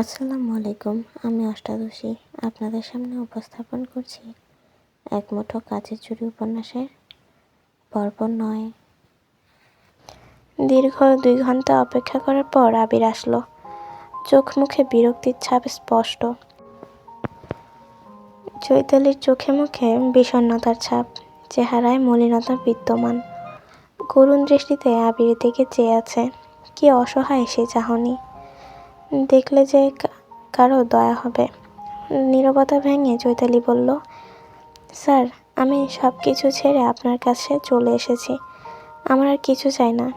আসসালামু আলাইকুম, আমি অষ্টাদশী আপনাদের সামনে উপস্থাপন করছি এক মুঠো কাচের চুরি উপন্যাসের পর্ব নয়। দীর্ঘ দুই ঘণ্টা অপেক্ষা করার পর আবির আসলো। চোখ মুখে বিরক্তির ছাপ স্পষ্ট। চৈতালির চোখে মুখে বিষণ্ণতার ছাপ, চেহারায় মলিনতা বিদ্যমান। করুণ দৃষ্টিতে আবিরের দিকে চেয়ে আছে, কি অসহায় সে চাহনি। দেখলে যে কারও দয়া হবে। নীরবতা ভেঙে চৈতালি বলল, স্যার, আমি সব কিছু ছেড়ে আপনার কাছে চলে এসেছি। আমার আর কিছু চাই না।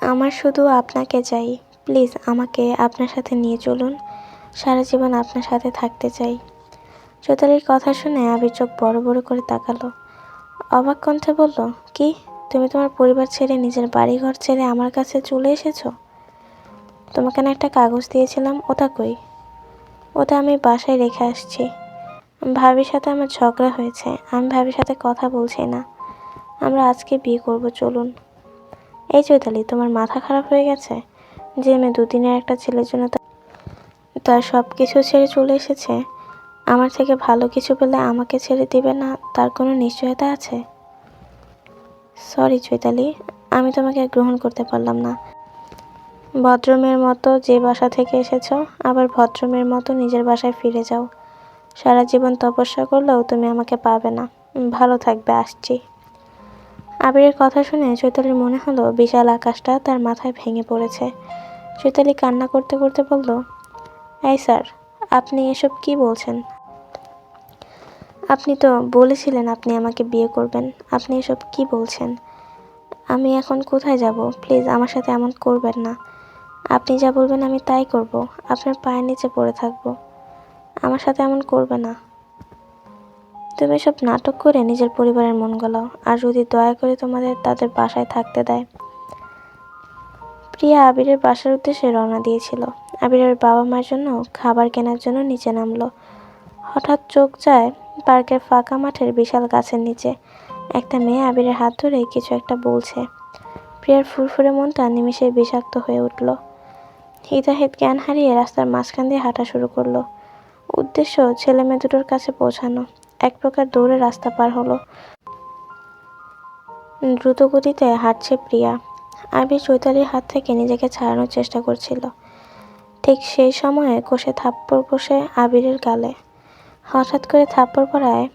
আমার শুধু আপনাকে চাই। প্লিজ আমাকে আপনার সাথে নিয়ে চলুন। সারা জীবন আপনার সাথে থাকতে চাই। চৈতালির কথা শুনে আবির চোখ বড় বড় করে তাকালো। অবাক কণ্ঠে বলল, কি? তুমি তোমার পরিবার ছেড়ে নিজের বাড়িঘর ছেড়ে আমার কাছে চলে এসেছ? তোমাকে না একটা কাগজ দিয়েছিলাম, ওটা কই? ওটা আমি বাসায় রেখে আসছি। ভাবির সাথে আমার ঝগড়া হয়েছে, আমি ভাবির সাথে কথা বলছি না। আমরা আজকে বিয়ে করব, চলুন। এই চৈতালি তোমার মাথা খারাপ হয়ে গেছে? যে মেয়ে দুদিনের একটা ছেলের জন্য তার সব কিছু ছেড়ে চলে এসেছে, আমার থেকে ভালো কিছু পেলে আমাকে ছেড়ে দিবে না, তার কোনো নিশ্চয়তা আছে? সরি চৈতালি, আমি তোমাকে গ্রহণ করতে পারলাম না। ভদ্রমের মতো যে বাসা থেকে এসেছ, আবার ভদ্রমের মতো নিজের বাসায় ফিরে যাও। সারা জীবন তপস্যা করলেও তুমি আমাকে পাবে না। ভালো থাকবে, আসছি। আবিরের কথা শুনে চৈতালির মনে হলো বিশাল আকাশটা তার মাথায় ভেঙে পড়েছে। চৈতালি কান্না করতে করতে বলল, এই স্যার, আপনি এসব কি বলছেন? আপনি তো বলেছিলেন আপনি আমাকে বিয়ে করবেন। আপনি এসব কি বলছেন? আমি এখন কোথায় যাব? প্লিজ আমার সাথে এমন করবেন না। আপনি যা বলবেন আমি তাই করব। আপনার পায়ের নিচে পড়ে থাকব। আমার সাথে এমন করবে না। তুমি সব নাটক করে নিজের পরিবারের মন গলাও, আর যদি দয়া করে তোমাদের তাদের বাসায় থাকতে দেয়। প্রিয়া আবিরের বাসার উদ্দেশ্যে রওনা দিয়েছিল। আবিরের বাবা মায়ের জন্য খাবার কেনার জন্য নিচে নামলো। হঠাৎ চোখ যায় পার্কের ফাঁকা মাঠের বিশাল গাছের নিচে। একটা মেয়ে আবিরের হাত ধরে কিছু একটা বলছে। প্রিয়ার ফুরফুরে মনটা নিমিষে বিষাক্ত হয়ে উঠল। হিতাহিত জ্ঞান হারিয়ে রাস্তার মাঝখান দিয়ে হাঁটা শুরু করল। উদ্দেশ্য ছেলে মেয়ে দুটোর কাছে পৌঁছানো। এক প্রকার দৌড়ে রাস্তা পার হলো। দ্রুত গতিতে হাঁটছে প্রিয়া। আবির চৈতালির হাত থেকে নিজেকে ছাড়ানোর চেষ্টা করছিল। ঠিক সেই সময়ে কষে থাপ্পড় বসে আবিরের গালে। হঠাৎ করে থাপ্পড় পড়ায়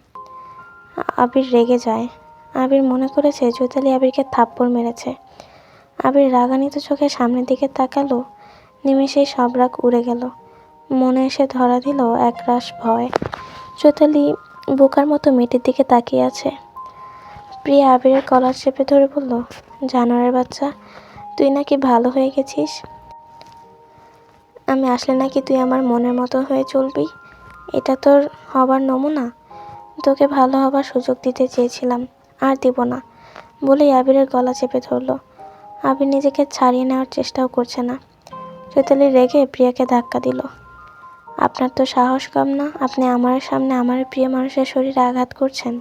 আবির রেগে যায়। আবির মনে করেছে চৈতালি আবিরকে থাপ্পড় মেরেছে। আবির রাগানিত চোখে সামনের দিকে তাকালো। নিমেষেই সব রাগ উড়ে গেল। মনে এসে ধরা দিল একরাশ ভয়। চৈতালি বোকার মতো মেয়েটির দিকে তাকিয়ে আছে। প্রিয়া আবিরের কলার চেপে ধরে বলল, জানোয়ারের বাচ্চা, তুই নাকি ভালো হয়ে গেছিস? আমি আসলে নাকি তুই আমার মনের মতো হয়ে চলবি? এটা তোর হবার নমুনা? তোকে ভালো হবার সুযোগ দিতে চেয়েছিলাম, আর দিব না। বলেই আবিরের গলা চেপে ধরলো। আবির নিজেকে ছাড়িয়ে নেওয়ার চেষ্টাও করছে না। চৈতালি রেগে প্রিয়াকে ধাক্কা দিল। আপনার তো সাহস কম না, আপনি আমার সামনে আমার প্রিয় মানুষের শরীরে আঘাত করছেন।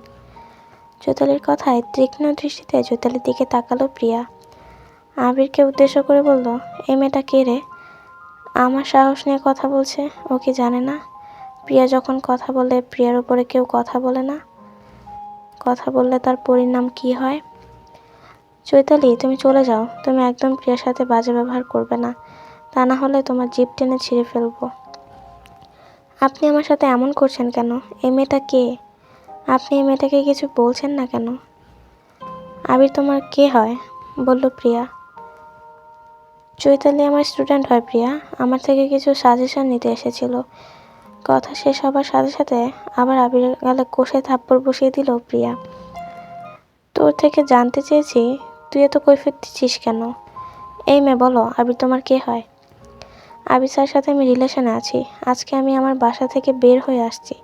চৈতালির কথায় তীক্ষ্ণ দৃষ্টিতে চৈতালির দিকে তাকালো প্রিয়া। আবিরকে উদ্দেশ্য করে বলল, এই মেয়েটা কে রে? আমার সাহস নিয়ে কথা বলছে, ও কি জানে না? প্রিয়া যখন কথা বলে, প্রিয়ার উপরে কেউ কথা বলে না। কথা বললে তার পরিণাম কি হয়? চৈতালি, তুমি চলে যাও, তুমি একদম প্রিয়ার সাথে বাজে ব্যবহার করবে না। তা না হলে তোমার জিপ টেনে ছিঁড়ে ফেলব। আপনি আমার সাথে এমন করছেন কেন? এই মেয়েটা কে? আপনি এই মেয়েটাকে কিছু বলছেন না কেন? আবির তোমার কে হয়? বলল প্রিয়া। চৈতালি আমার স্টুডেন্ট হয় প্রিয়া। আমার থেকে কিছু সাজেশন নিতে এসেছিল। কথা শেষ হবার সাথে সাথে আবার আবির গালে কষে থাপ্পড় বসিয়ে দিল প্রিয়া। তোর থেকে জানতে চেয়েছি, তুই এত কৈফিয়ত দিচ্ছিস কেন? এই মেয়ে, বলো, আবির তোমার কে হয়? আবির স্যারের সাথে আমি রিলেশনে আছি। আজকে আমি আমার বাসা থেকে বের হয়ে আসছি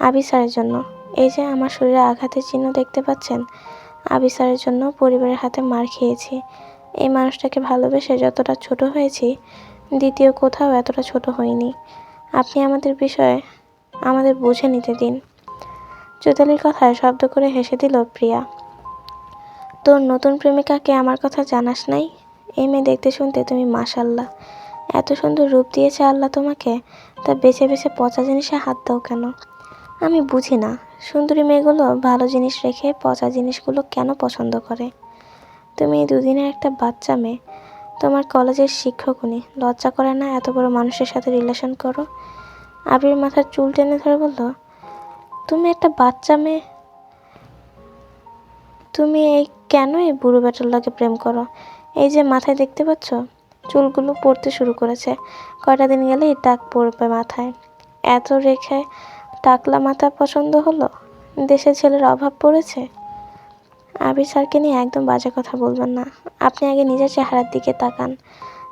আবিসারের জন্য। এই যে আমার শরীরে আঘাতের চিহ্ন দেখতে পাচ্ছেন? আবির স্যারের জন্য পরিবারের হাতে মার খেয়েছি। এই মানুষটাকে ভালোবেসে যতটা ছোট হয়েছি, দ্বিতীয় কোথাও এতটা ছোট হয়নি। আপনি আমাদের বিষয়ে আমাদের বুঝে নিতে দিন। চৈতালির কথায় শব্দ করে হেসে দিল প্রিয়া। তোর নতুন প্রেমিকাকে আমার কথা জানাস নাই? এই মেয়ে দেখতে শুনতে তুমি মাসাল্লাহ এত সুন্দর রূপ দিয়েছে আল্লাহ তোমাকে? তা বেছে বেছে পচা জিনিসে হাত দাও কেন? আমি বুঝি না। সুন্দরী মেয়েগুলো ভালো জিনিস রেখে পচা জিনিসগুলো কেন পছন্দ করে? তুমি এই দুদিনের একটা বাচ্চা মেয়ে। তোমার কলেজের শিক্ষক উনি লজ্জা করে না এত বড় মানুষের সাথে রিলেশন করো? আবির মাথার চুল টেনে ধরে বলল, তুমি একটা বাচ্চা মেয়ে? তুমি এই কেন এই বুড়ো বেটার লাগে প্রেম করো? এই যে মাথায় দেখতে পাচ্ছ চুলগুলো পড়তে শুরু করেছে। কয়টা দিন গেলেই টাক পড়বে মাথায়? এত রেখে টাকলা মাথা পছন্দ হলো? দেশে ছেলের অভাব পড়েছে? আবির স্যারকে নিয়ে একদম বাজে কথা বলবেন না। আপনি আগে নিজের চেহারার দিকে তাকান।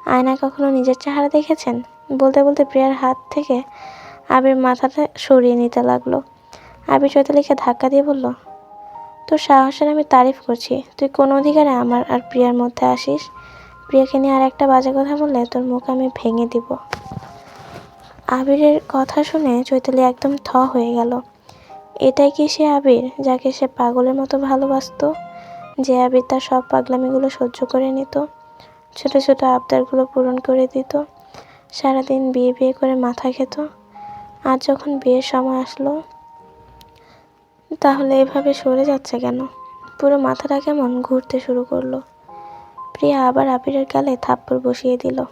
আয়নায় কখনো নিজের চেহারা দেখেছেন? বলতে বলতে প্রিয়ার হাত থেকে আবির মাথাটা সরিয়ে নিতে লাগল। আবির চৈতালিকে ধাক্কা দিয়ে বলল, তোর সাহসের আমি তারিফ করছি। তুই কোন অধিকারে আমার আর প্রিয়ার মধ্যে আসিস? প্রিয়াকে নিয়ে আর একটা বাজে কথা বললে তোর মুখ আমি ভেঙে দিব। আবিরের কথা শুনে চৈতালি একদম থ হয়ে গেল। এটাই কি সে আবির যাকে সে পাগলের মতো ভালোবাসতো? যে আবির তার সব পাগলামিগুলো সহ্য করে নিত, ছোট ছোট আবদারগুলো পূরণ করে দিত, সারাদিন বিয়ে বিয়ে করে মাথা খেত। আর যখন বিয়ের সময় আসলো, তাহলে এভাবে সরে যাচ্ছে কেন? পুরো মাথাটা কেমন ঘুরতে শুরু করল। প্রিয়া আবার আবিরের গালে থাপ্পড় বসিয়ে দিল।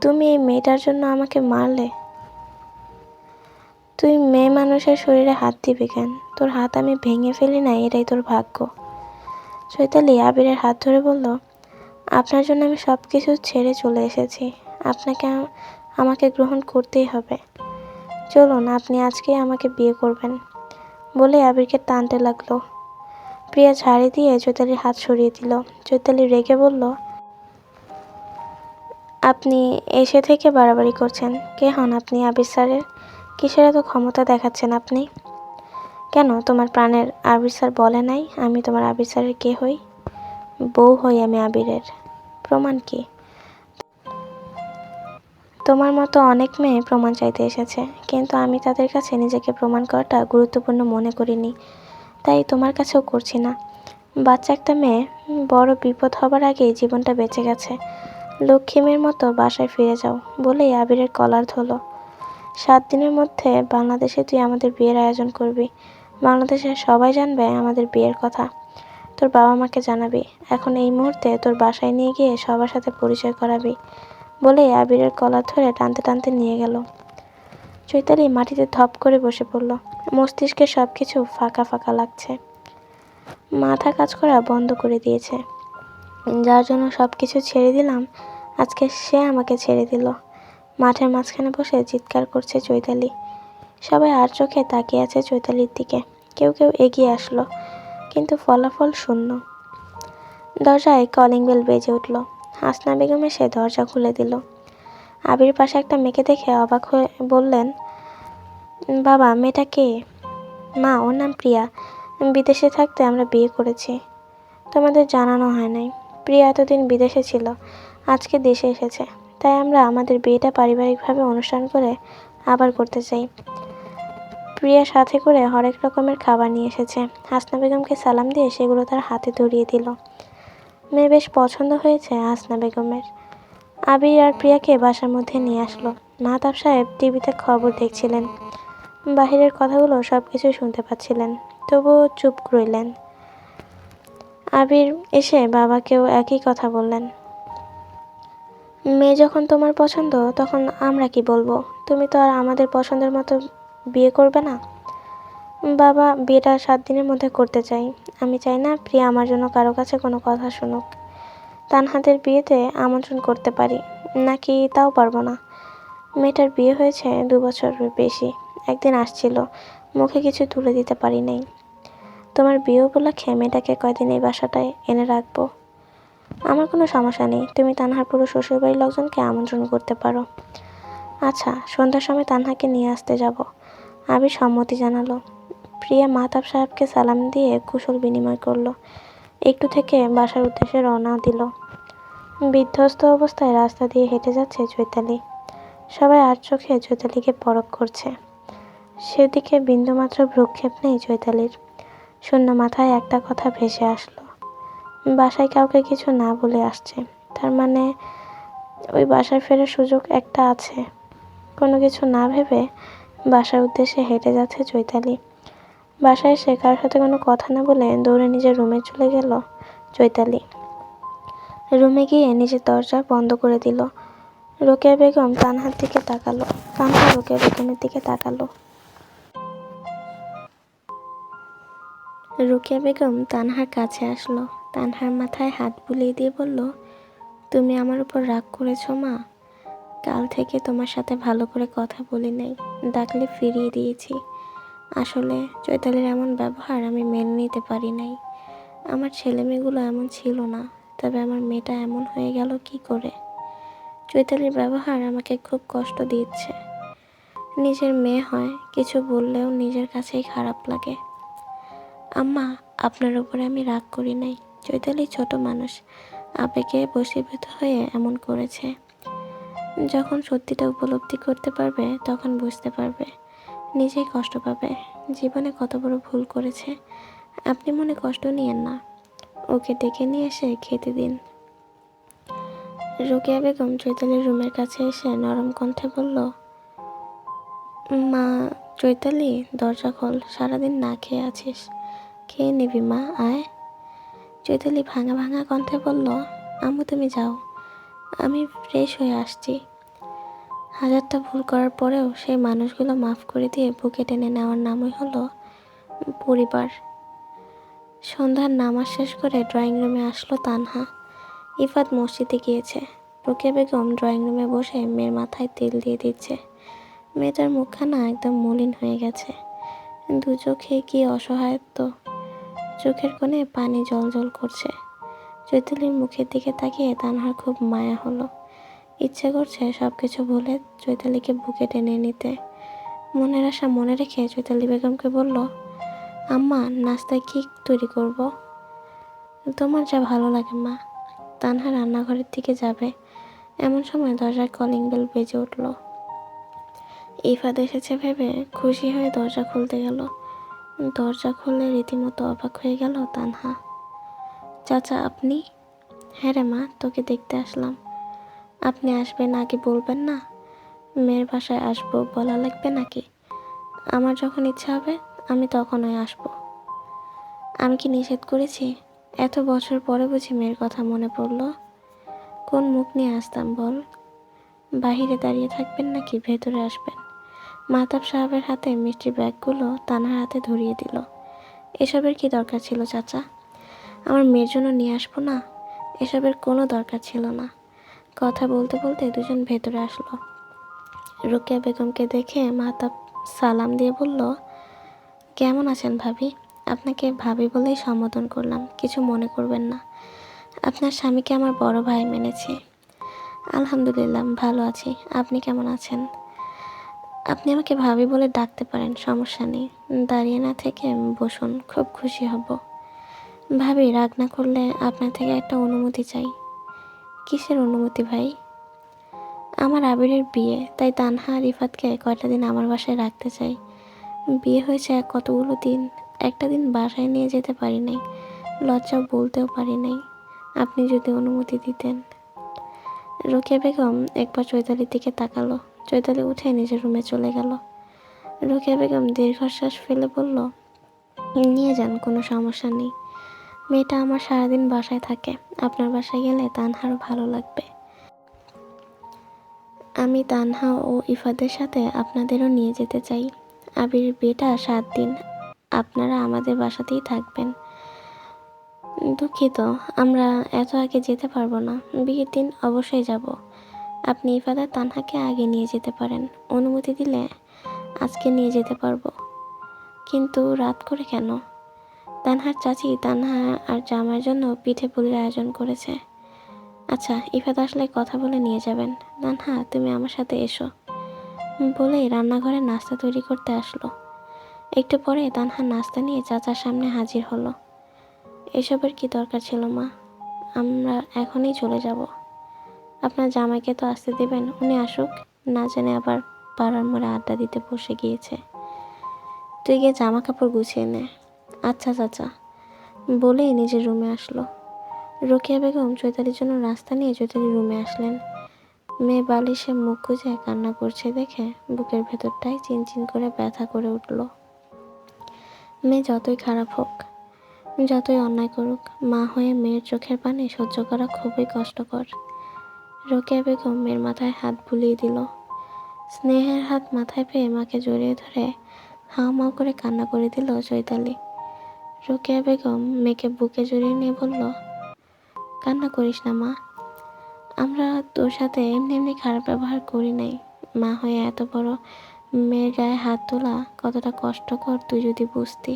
তুমি এই মেয়েটার জন্য আমাকে মারলে? তুই মেয়ে মানুষের শরীরে হাত দিবি কেন? তোর হাত আমি ভেঙে ফেলি না, এটাই তোর ভাগ্য। চৈতালি আবিরের হাত ধরে বলল, আপনার জন্য আমি সব কিছু ছেড়ে চলে এসেছি। আপনাকে আমাকে গ্রহণ করতেই হবে। চলুন, আপনি আজকেই আমাকে বিয়ে করবেন। বলে আবিরকে টানতে লাগল। প্রিয়া ঝাড়ি দিয়ে চৈতালির হাত সরিয়ে দিল। চৈতালি রেগে বলল, আপনি এসে থেকে বাড়াবাড়ি করছেন। কে হন আপনি আবির স্যারের? কিসের এত ক্ষমতা দেখাচ্ছেন আপনি? কেন তোমার প্রাণের আবির স্যার বলে নাই, আমি তোমার আবির স্যারের কে হই? বউ হই আমি আবিরের। প্রমাণ কি? তোমার মতো অনেক মেয়ে প্রমাণ চাইতে এসেছে, কিন্তু আমি তাদের কাছে নিজেকে প্রমাণ করাটা গুরুত্বপূর্ণ মনে করিনি। তাই তোমার কাছেও করছি না। বাচ্চা একটা মেয়ে, বড় বিপদ হবার আগেই জীবনটা বেঁচে গেছে। লক্ষ্মীমের মতো বাসায় ফিরে যাও বলেই আবিরের কলার ধরলো সাত দিনের মধ্যে বাংলাদেশে তুই আমাদের বিয়ের আয়োজন করবি। বাংলাদেশে সবাই জানবে আমাদের বিয়ের কথা। তোর বাবা মাকে জানাবি। এখন এই মুহূর্তে তোর বাসায় নিয়ে গিয়ে সবার সাথে পরিচয় করাবি বলে আবিরের কলার ধরে টানতে টানতে নিয়ে গেল। চৈতালি মাটিতে ধপ করে বসে পড়ল। মস্তিষ্কে সব কিছু ফাঁকা ফাঁকা লাগছে। মাথা কাজ করা বন্ধ করে দিয়েছে। যার জন্য সব কিছু ছেড়ে দিলাম, আজকে সে আমাকে ছেড়ে দিল। মাঠের মাঝখানে বসে চিৎকার করছে চৈতালি। সবাই আর চোখে তাকিয়ে আছে চৈতালির দিকে। কেউ কেউ এগিয়ে আসলো, কিন্তু ফলাফল শূন্য। দরজায় কলিং বেল বেজে উঠল। হাসনা বেগম এসে দরজা খুলে দিল। আবির পাশে একটা মেয়েকে দেখে অবাক হয়ে বললেন, বাবা, মেয়েটা কে? মা, ওর নাম প্রিয়া। বিদেশে থাকতে আমরা বিয়ে করেছি। তোমাদের জানানো হয় নাই। প্রিয়া এতদিন বিদেশে ছিল। আজকে দেশে এসেছে। তাই আমরা আমাদের বিয়েটা পারিবারিকভাবে অনুষ্ঠান করে আবার করতে চাই। প্রিয়া সাথে করে হরেক রকমের খাবার নিয়ে এসেছে। হাসনা বেগমকে সালাম দিয়ে সেগুলো তার হাতে ধরিয়ে দিল। মেয়ে বেশ পছন্দ হয়েছে হাসনা বেগমের। আবির আর প্রিয়াকে বাসার মধ্যে নিয়ে আসলো। মাহতাব সাহেব টিভিতে খবর দেখছিলেন। বাহিরের কথাগুলো সব কিছু শুনতে পাচ্ছিলেন। তবুও চুপ রইলেন। আবির এসে বাবাকেও একই কথা বললেন। মেয়ে যখন তোমার পছন্দ, তখন আমরা কি বলব? তুমি তো আর আমাদের পছন্দের মতো বিয়ে করবে না? বাবা, বিয়েটা সাত দিনের মধ্যে করতে চাই। আমি চাই না প্রিয়া আমার জন্য কারও কাছে কোনো কথা শুনুক। তানহাদের বিয়েতে আমন্ত্রণ করতে পারি, নাকি তাও পারব না? মেয়েটার বিয়ে হয়েছে দু বছরের বেশি, একদিন আসছিল, মুখে কিছু তুলে দিতে পারি নাই। তোমার বিয়ে উপলক্ষে মেয়েটাকে কয়দিন এই বাসাটায় এনে রাখব? আমার কোনো সমস্যা নেই, তুমি তানহার পুরো শ্বশুরবাড়ির লোকজনকে আমন্ত্রণ করতে পারো। আচ্ছা সন্ধ্যার সময় তানহাকে নিয়ে আসতে যাব, আবির সম্মতি জানালো। প্রিয়া মাতাব সাহেবকে সালাম দিয়ে কুশল বিনিময় করল। একটু থেকে বাসার উদ্দেশ্যে রওনা দিল। বিধ্বস্ত অবস্থায় রাস্তা দিয়ে হেঁটে যাচ্ছে চৈতালি। সবাই আর চোখে চৈতালিকে পরখ করছে। সেদিকে বিন্দুমাত্র ভ্রুক্ষেপ নেই চৈতালির। শূন্য মাথায় একটা কথা ভেসে আসলো। বাসায় কাউকে কিছু না বলে আসছে। তার মানে ওই বাসায় ফেরার সুযোগ একটা আছে। কোনো কিছু না ভেবে বাসার উদ্দেশ্যে হেঁটে যাচ্ছে চৈতালি। বাসায় এসে কারোর সাথে কোনো কথা না বলে দৌড়ে নিজের রুমে চলে গেল চৈতালি। রুমে গিয়ে নিজের দরজা বন্ধ করে দিল। রোকেয়া বেগম তানহার দিকে তাকালো তানহা রোকেয়া বেগমের দিকে তাকালো। রোকেয়া বেগম তানহার কাছে আসলো। তানহার মাথায় হাত বুলিয়ে দিয়ে বলল, তুমি আমার উপর রাগ করেছ মা। কাল থেকে তোমার সাথে ভালো করে কথা বলি নাই। ডাকলে ফিরিয়ে দিয়েছি। আসলে চৈতালির এমন ব্যবহার আমি মেনে নিতে পারি নাই। আমার ছেলে মেয়েগুলো এমন ছিল না, তবে আমার মেয়েটা এমন হয়ে গেল কি করে? চৈতালির ব্যবহার আমাকে খুব কষ্ট দিচ্ছে। নিজের মেয়ে হয়, কিছু বললেও নিজের কাছেই খারাপ লাগে। আম্মা, আপনার উপরে আমি রাগ করি নাই। চৈতালি ছোট মানুষ, আবেগে বশীভূত হয়ে এমন করেছে। যখন সত্যিটা উপলব্ধি করতে পারবে, তখন বুঝতে পারবে। নিজেই কষ্ট পাবে। জীবনে কত বড় ভুল করেছে। আপনি মনে কষ্ট নিয়েন না। ওকে ডেকে নিয়ে এসে খেতে দিন। রোকেয়া বেগম চৈতালির রুমের কাছে এসে নরম কণ্ঠে বলল, মা, চৈতালি, দরজা খোল, সারাদিন না খেয়ে আছিস। খেয়ে নিবি মা, আয়। চৈতালি ভাঙা ভাঙা কণ্ঠে বলল আমু তুমি যাও। আমি ফ্রেশ হয়ে আসছি। হাজারটা ভুল করার পরেও সেই মানুষগুলো মাফ করে দিয়ে বুকে টেনে নেওয়ার নামই হলো পরিবার। সন্ধ্যার নামাজ শেষ করে ড্রয়িং রুমে আসলো তানহা। ইফাত মসজিদে গিয়েছে। রোকেয়া বেগম ড্রয়িং রুমে বসে মেয়ের মাথায় তেল দিয়ে দিচ্ছে। মেয়েটার মুখখানা একদম মলিন হয়ে গেছে। দু চোখে কি অসহায়ত্ব। চোখের কোণে পানি জল জল করছে। চৈতালির মুখের দিকে তাকিয়ে তানহার খুব মায়া হলো। ইচ্ছে করছে সব কিছু বলে চৈতালিকে বুকে টেনে নিতে। মনের আশা মনে রেখে চৈতালি বেগমকে বলল, আম্মা, নাস্তায় কি তৈরি করব? তোমার যা ভালো লাগে, মা। তানহা রান্নাঘরের দিকে যাবে। এমন সময় দরজার কলিং বেল বেজে উঠল। ইফাদ এসেছে ভেবে খুশি হয়ে দরজা খুলতে গেল। দরজা খুলে রীতিমতো অবাক হয়ে গেল তানহা। চাচা, আপনি? হ্যাঁ রে মা, তোকে দেখতে আসলাম। আপনি আসবেন আগে বলবেন না? মেয়ের বাসায় আসব বলা লাগবে নাকি? আমার যখন ইচ্ছা হবে, আমি তখনই আসব। আমি কি নিষেধ করেছি? এত বছর পরে বুঝি মেয়ের কথা মনে পড়ল। কোন মুখ নিয়ে আসতাম বল? বাহিরে দাঁড়িয়ে থাকবেন নাকি ভেতরে আসবেন? মাতাব সাহেবের হাতে মিষ্টির ব্যাগগুলো তানার হাতে ধরিয়ে দিল। এসবের কি দরকার ছিল, চাচা? আমার মেয়ের জন্য নিয়ে আসব না? এসবের কোনো দরকার ছিল না। কথা বলতে বলতে দুজন ভেতরে আসলো। রোকেয়া বেগমকে দেখে মাতাব সালাম দিয়ে বলল, কেমন আছেন ভাবি? আপনাকে ভাবি বলেই সম্বোধন করলাম, কিছু মনে করবেন না। আপনার স্বামীকে আমার বড় ভাই মেনেছে। আলহামদুলিল্লাহ, ভালো আছি। আপনি কেমন আছেন? আপনি আমাকে ভাবি বলে ডাকতে পারেন, সমস্যা নেই। দাঁড়িয়ে না থেকে বসুন, খুব খুশি হব। ভাবি, রাগ না করলে আপনার থেকে একটা অনুমতি চাই। কিসের অনুমতি ভাই? আমার আবিরের বিয়ে, তাই তানহা আর রিফাতকে কয়টা দিন আমার বাসায় রাখতে চাই। বিয়ে হয়েছে কতগুলো দিন, একটা দিন বাসায় নিয়ে যেতে পারি নাই, লজ্জা বলতেও পারি নাই। আপনি যদি অনুমতি দিতেন। রোকেয়া বেগম একবার চৈতালির দিকে তাকালো, চৈতালি উঠে নিজের রুমে চলে গেল। রোকেয়া বেগম দীর্ঘশ্বাস ফেলে বলল, নিয়ে যান, কোনো সমস্যা নেই। মেয়েটা আমার সারাদিন বাসায় থাকে। আপনার বাসায় গেলে তানহারও ভালো লাগবে। আমি তানহা ও ইফাদের সাথে আপনাদেরও নিয়ে যেতে চাই। আবির বিয়েটা সাত দিন। আপনারা আমাদের বাসাতেই থাকবেন। দুঃখিত, আমরা এত আগে যেতে পারব না। বিয়ের দিন অবশ্যই যাব। আপনি ইফাদার তানহাকে আগে নিয়ে যেতে পারেন। অনুমতি দিলে আজকে নিয়ে যেতে পারব। কিন্তু রাত করে কেন? তানহার চাচি তানহা আর জামার জন্য পিঠে পুলির আয়োজন করেছে। আচ্ছা ইফাত আসলে কথা বলে নিয়ে যাবেন। তানহা, তুমি আমার সাথে এসো। বলেই রান্নাঘরে নাস্তা তৈরি করতে আসলো। একটু পরে তানহা নাস্তা নিয়ে চাচার সামনে হাজির হলো। এসবের কি দরকার ছিল, মা? আমরা এখনই চলে যাব। আপনার জামাইকে তো আসতে দেবেন, উনি আসুক। না জেনে আবার পাড়ার মোড়ে আড্ডা দিতে বসে গিয়েছে। তুই গিয়ে জামা কাপড় গুছিয়ে নে। আচ্ছা চাচা বলেই নিজের রুমে আসলো। রোকেয়া বেগম চৈতালির জন্য রাস্তা নিয়ে চৈতালির রুমে আসলেন। মেয়ে বালিশে মুখ গুজে কান্না করছে দেখে বুকের ভেতরটাই চিনচিন করে ব্যথা করে উঠল। মেয়ে যতই খারাপ হোক, যতই অন্যায় করুক, মা হয়ে মেয়ের চোখের পানি সহ্য করা খুবই কষ্টকর। রোকেয়া বেগম মেয়ের মাথায় হাত বুলিয়ে দিল। স্নেহের হাত মাথায় পেয়ে মাকে জড়িয়ে ধরে হাও মাও করে কান্না করে দিল চৈতালি। রোকেয়া বেগম মেয়েকে বুকে জড়িয়ে নিয়ে বলল, কান্না করিস না, মা। আমরা তোর সাথে এমনি এমনি খারাপ ব্যবহার করি নাই। মা হয়ে এত বড় মেয়ের গায়ে হাত তোলা কতটা কষ্টকর তুই যদি বুঝতি।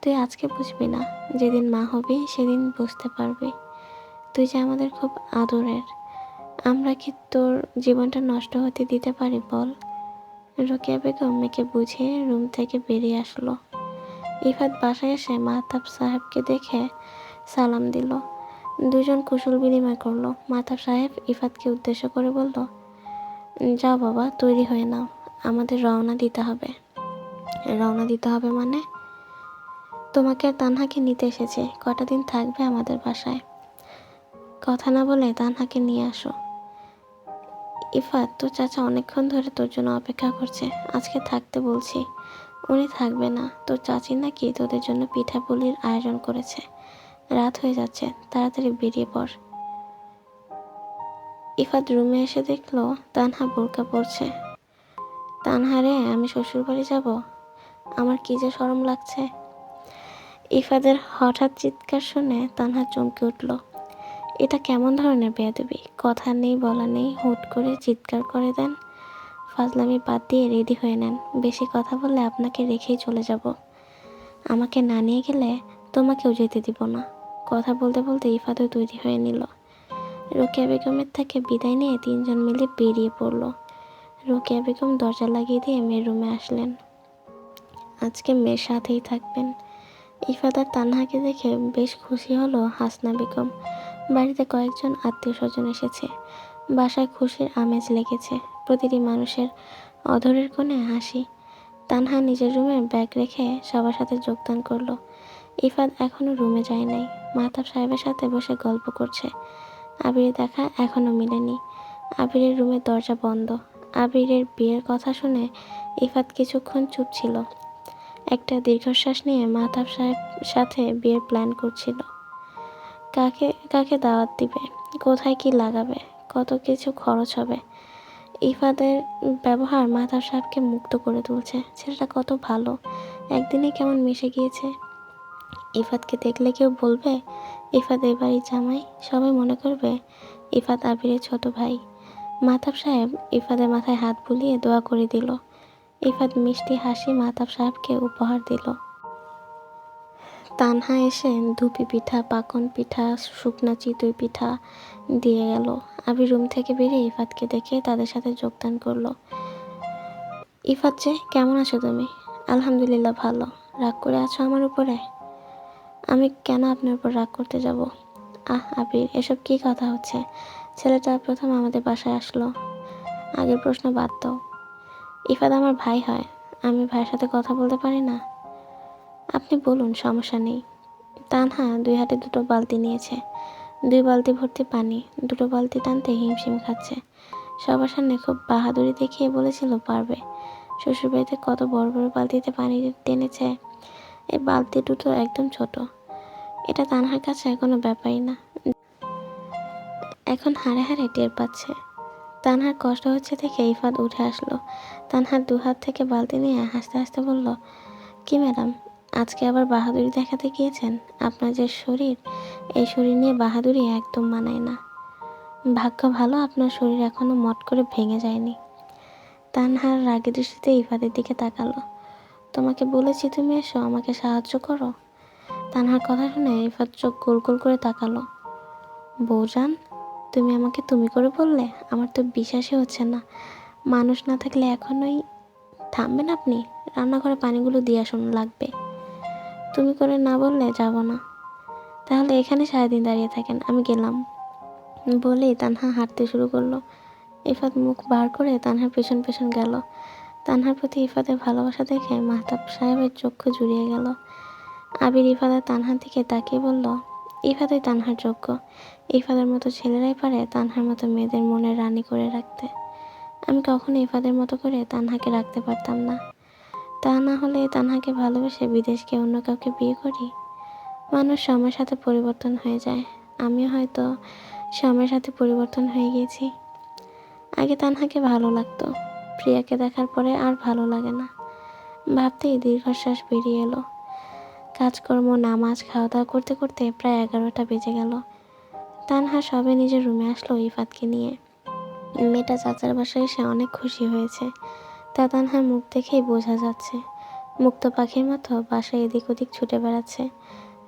তুই আজকে বুঝবি না, যেদিন মা হবি সেদিন বুঝতে পারবি। তুই যে আমাদের খুব আদরের। আমরা কি তোর জীবনটা নষ্ট হতে দিতে পারি বল? রোকেয়া বেগম মেয়েকে বুঝিয়ে রুম থেকে বেরিয়ে আসলো। ইফাত বাসায় এসে মাহতাব সাহেবকে দেখে সালাম দিল। দুজন কুশল বিনিময় করল। মাহতাব সাহেব ইফাতকে উদ্দেশ্য করে বলল, যাও বাবা, তৈরি হয়ে নাও। আমাদের রওনা দিতে হবে। রওনা দিতে হবে মানে? তোমাকে আর তানহাকে নিতে এসেছে। কটা দিন থাকবে আমাদের বাসায়। কথা না বলে তানহাকে নিয়ে আসো। ইফাত, তোর চাচা অনেকক্ষণ ধরে তোর জন্য অপেক্ষা করছে। আজকে থাকতে বলছি। উনি থাকবে না। তোর চাচি নাকি তোদের জন্য পিঠাপুলির আয়োজন করেছে। রাত হয়ে যাচ্ছে, তাড়াতাড়ি বেরিয়ে পড়। ইফাত রুমে এসে দেখল তানহা বোরকা পড়ছে তানহা রে, আমি শ্বশুরবাড়ি যাব? আমার কি যে শরম লাগছে? ইফাদের হঠাৎ চিৎকার শুনে তানহা চমকে উঠল। এটা কেমন ধরনের বেয়াদবি? কথা নেই, বলা নেই, হুট করে চিৎকার করে দেন। ফাজলামি বাদ দিয়ে রেডি হয়ে নেন। বেশি কথা বললে আপনাকে রেখেই চলে যাব। আমাকে না নিয়ে গেলে তোমাকেও যেতে দিব না। কথা বলতে বলতে ইফাদও তৈরি হয়ে নিল। রোকেয়া বেগমের থেকে বিদায় নিয়ে তিনজন মিলে বেরিয়ে পড়ল। রোকেয়া বেগম দরজা লাগিয়ে দিয়ে মেয়ের রুমে আসলেন। আজকে মেয়ের সাথেই থাকবেন। ইফাদার তানহাকে দেখে বেশ খুশি হলো হাসনা বেগম। বাড়িতে কয়েকজন আত্মীয় স্বজন এসেছে। বাসায় খুশির আমেজ লেগেছে। প্রতিটি মানুষের অধরের কোণে হাসি। তানহা নিজের রুমে ব্যাগ রেখে সবার সাথে যোগদান করল। ইফাদ এখনও রুমে যায় নাই। মাহতাব সাহেবের সাথে বসে গল্প করছে। আবিরের দেখা এখনও মিলেনি। আবিরের রুমের দরজা বন্ধ। আবিরের বিয়ের কথা শুনে ইফাত কিছুক্ষণ চুপ ছিল। একটা দীর্ঘশ্বাস নিয়ে মাহতাব সাহেব সাথে বিয়ের প্ল্যান করছিল। কাকে কাকে দাওয়াত দিবে? কোথায় কি লাগাবে? কত কিছু খরচ হবে? ইফাদের ব্যবহার মাহতাব সাহেবকে মুক্ত করে তুলছে। ছেলেটা কত ভালো। একদিনে কেমন মিশে গিয়েছে। ইফাতকে দেখলে কেউ বলবে ইফাত এই বাড়ির জামাই। সবাই মনে করবে ইফাত আবিরের ছোট ভাই। মাতাব সাহেব ইফাদের মাথায় হাত বুলিয়ে দোয়া করে দিল। ইফাত মিষ্টি হাসি মাতাব সাহেবকে উপহার দিল। তানহা এসে ধুপি পিঠা, পাকন পিঠা, শুকনা চিতই পিঠা দিয়ে গেল। আবি রুম থেকে বেরিয়ে ইফাতকে দেখে তাদের সাথে যোগদান করল। ইফাত যে, কেমন আছো তুমি? আলহামদুলিল্লাহ ভালো। রাগ করে আছো আমার উপরে? আমি কেন আপনার উপর রাগ করতে যাব? আহ, আবির, এসব কি কথা হচ্ছে? ছেলেটা প্রথম আমাদের বাসায় আসলো। আগের প্রশ্ন বাদ দাও। ইফাত আমার ভাই হয়। আমি ভাইয়ের সাথে কথা বলতে পারি না? আপনি বলুন, সমস্যা নেই। তানহা দুই হাতে দুটো বালতি নিয়েছে। দুই বালতি ভর্তি পানি, দুটো বালতি টানতে হিমশিম খাচ্ছে। সবার সামনে খুব বাহাদুরি দেখিয়ে বলেছিল পারবে। শ্বশুরবাড়িতে কত বড় বড় বালতিতে পানি টেনেছে। এই বালতি দুটো একদম ছোট। এটা তানহার কাছে কোনো ব্যাপারই না। এখন হাড়ে হাড়ে টের পাচ্ছে। তানহার কষ্ট হচ্ছে দেখে ইফাত উঠে আসলো। তানহার দু হাত থেকে বালতি নিয়ে হাসতে হাসতে বলল, কি ম্যাডাম আজকে আবার বাহাদুরি দেখাতে গিয়েছেন? আপনার যে শরীর, এই শরীর নিয়ে বাহাদুরি একদম মানায় না। ভাগ্য ভালো, আপনার শরীর এখনও মট করে ভেঙে যায়নি। তানহার রাগের দৃষ্টিতে ইফাদের দিকে তাকালো। তোমাকে বলেছি তুমি এসো, আমাকে সাহায্য করো। তানহার কথা শুনে ইফাত চোখ গোল গোল করে তাকালো। বৌজান তুমি আমাকে তুমি করে বললে? আমার তো বিশ্বাসই হচ্ছে না। মানুষ না থাকলে এখনোই থামবেন আপনি? রান্নাঘরে পানিগুলো দিয়ে আসুন, লাগবে। তুমি করে না বললে যাব না। তাহলে এখানে সারাদিন দাঁড়িয়ে থাকেন, আমি গেলাম। বলে তানহা হাঁটতে শুরু করল। ইফাত মুখ বার করে তানহার পেছন পেছন গেল। তানহার প্রতি ইফাতের ভালোবাসা দেখে মাহতাব সাহেবের চক্ষু জুড়িয়ে গেল। আবির ইফাদের তানহার দিকে তাকিয়ে বলল ইফাতই তানহার যোগ্য। ইফাদের মতো ছেলেরাই পারে তানহার মতো মেয়েদের মনে রানী করে রাখতে। আমি কখনো ইফাদের মতো করে তানহাকে রাখতে পারতাম না। তা না হলে তানহাকে ভালোবেসে বিদেশকে অন্য কাউকে বিয়ে করি? মানুষ সময়ের সাথে পরিবর্তন হয়ে যায়। আমিও হয়তো সময়ের সাথে পরিবর্তন হয়ে গিয়েছি আগে তানহাকে ভালো লাগতো। প্রিয়াকে দেখার পরে আর ভালো লাগে না। ভাবতেই দীর্ঘশ্বাস বেরিয়ে এলো। কাজকর্ম, নামাজ খাওয়া দাওয়া করতে করতে প্রায় এগারোটা বেজে গেল। তানহা সবে নিজের রুমে আসলো ইফাতকে নিয়ে। মেয়েটা চাচার বাসায় এসে অনেক খুশি হয়েছে। তা তানহার মুখ দেখেই বোঝা যাচ্ছে। মুক্ত পাখির মতো বাসায় এদিক ওদিক ছুটে বেড়াচ্ছে।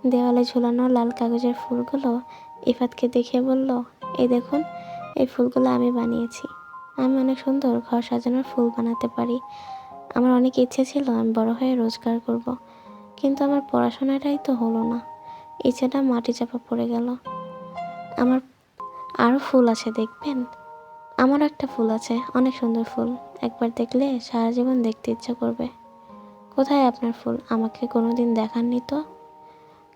দেওয়ালে ঝুলানো লাল কাগজের ফুলগুলো ইফাতকে দেখে বলল, এই দেখুন, এই ফুলগুলো আমি বানিয়েছি। আমি অনেক সুন্দর ঘর সাজানোর ফুল বানাতে পারি। আমার অনেক ইচ্ছে ছিল আমি বড় হয়ে রোজগার করব। কিন্তু আমার পড়াশোনাটাই তো হলো না। ইচ্ছেটা মাটি চাপা পড়ে গেল। আমার আরও ফুল আছে, দেখবেন? আমার একটা ফুল আছে, অনেক সুন্দর ফুল। একবার দেখলে সারা জীবন দেখতে ইচ্ছা করবে। কোথায় আপনার ফুল? আমাকে কোনো কোনোদিন দেখাননি তো?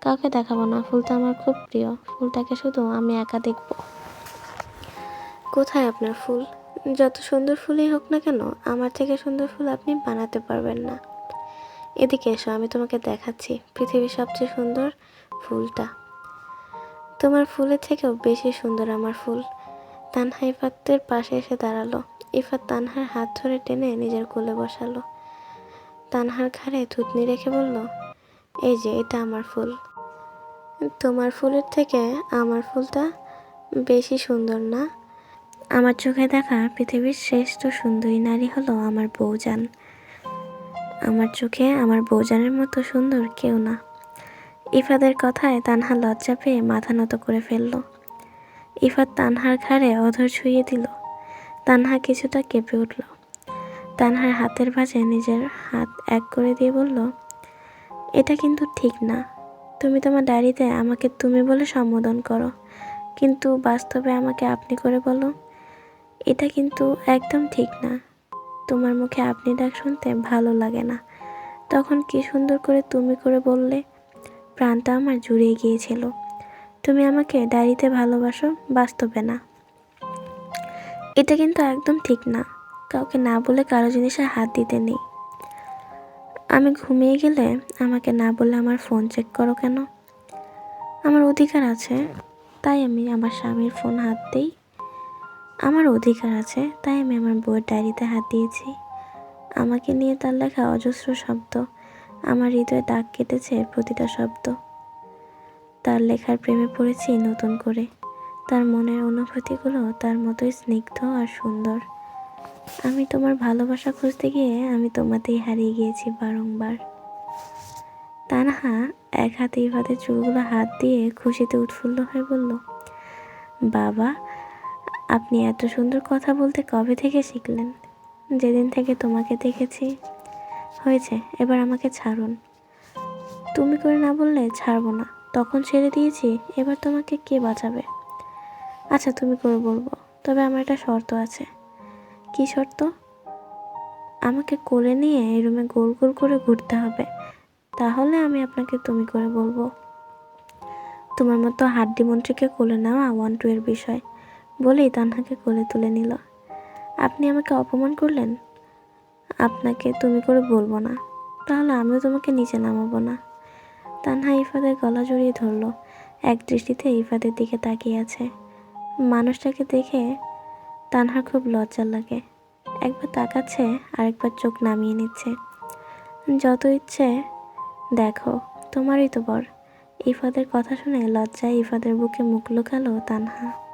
কাউকে দেখাবো না, ফুলটা আমার খুব প্রিয়। ফুলটাকে শুধু আমি একা দেখব। কোথায় আপনার ফুল? যত সুন্দর ফুলই হোক না কেন, আমার থেকে সুন্দর ফুল আপনি বানাতে পারবেন না। এদিকে এসো, আমি তোমাকে দেখাচ্ছি পৃথিবীর সবচেয়ে সুন্দর ফুলটা। তোমার ফুলের থেকেও বেশি সুন্দর আমার ফুল। তানহা ইফাতের পাশে এসে দাঁড়াল। ইফাত তানহার হাত ধরে টেনে নিজের কোলে বসালো। তানহার ঘাড়ে থুতনি রেখে বলল, এই যে, এটা আমার ফুল। তোমার ফুলের থেকে আমার ফুলটা বেশি সুন্দর না? আমার চোখে দেখা পৃথিবীর শ্রেষ্ঠ সুন্দরী নারী হলো আমার বউজান। আমার চোখে আমার বউজানের মতো সুন্দর কেউ না। ইফাদের কথায় তানহা লজ্জা পেয়ে মাথা নত করে ফেলল। ইফাত তানহার ঘাড়ে অধর ছুঁয়ে দিল। তানহা কিছুটা কেঁপে উঠল। তানহার হাতের ভাঁজে নিজের হাত এক করে দিয়ে বলল, এটা কিন্তু ঠিক না। তুমি তোমার ডায়েরিতে আমাকে তুমি বলে সম্বোধন করো। কিন্তু বাস্তবে আমাকে আপনি করে বলো, এটা কিন্তু একদম ঠিক না। তোমার মুখে আপনি ডাক শুনতে ভালো লাগে না। তখন কি সুন্দর করে তুমি করে বললে, প্রাণটা আমার জুড়িয়ে গিয়েছিল। তুমি আমাকে ডায়েরিতে ভালোবাসো, বাস্তবে না। এটা কিন্তু একদম ঠিক না। কাউকে না বলে কারও জিনিসে হাত দিতে নেই। আমি ঘুমিয়ে গেলে আমাকে না বলে আমার ফোন চেক করো কেন? আমার অধিকার আছে, তাই আমি আমার স্বামীর ফোন হাত দিই। আমার অধিকার আছে, তাই আমি আমার বইয়ের ডায়েরিতে হাত দিয়েছি। আমাকে নিয়ে তার লেখা অজস্র শব্দ। আমার হৃদয়ে দাগ কেটেছে প্রতিটা শব্দ। তার লেখার প্রেমে পড়েছি নতুন করে। তার মনের অনুভূতিগুলো তার মতোই স্নিগ্ধ আর সুন্দর। আমি তোমার ভালোবাসা খুঁজতে গিয়ে আমি তোমাতেই হারিয়ে গিয়েছি বারংবার। তানহা এক হাতে ইফাদের চুলগুলো হাত দিয়ে খুশিতে উৎফুল্ল হয়ে বলল, বাবা, আপনি এত সুন্দর কথা বলতে কবে থেকে শিখলেন? যেদিন থেকে তোমাকে দেখেছি। হয়েছে, এবার আমাকে ছাড়ুন। তুমি করে না বললে ছাড়বো না। তখন ছেড়ে দিয়েছি, এবার তোমাকে কে বাঁচাবে? আচ্ছা তুমি করে বলব, তবে আমার একটা শর্ত আছে। কি শর্ত? আমাকে কোলে নিয়ে এই রুমে গোল গোল করে ঘুরতে হবে। তাহলে আমি আপনাকে তুমি করে বলব। তোমার মতো হাড্ডি মন্ত্রীকে কোলে নেওয়া ওয়ান টু এর বিষয় বলেই তানহাকে কোলে তুলে নিল। আপনি আমাকে অপমান করলেন? আপনাকে তুমি করে বলব না। তাহলে আমিও তোমাকে নিচে নামাবো না। তানহা ইফাদের গলা জড়িয়ে ধরল। এক দৃষ্টিতে ইফাদের দিকে তাকিয়ে আছে। মানুষটাকে দেখে তানহার খুব লজ্জা লাগে। একবার তাকাচ্ছে, আরেকবার চোখ নামিয়ে নিচ্ছে। যত ইচ্ছে, দেখো, তোমারই তো বর। ইফাদের কথা শুনে লজ্জায় ইফাদের বুকে মুখ লুকালো তানহা।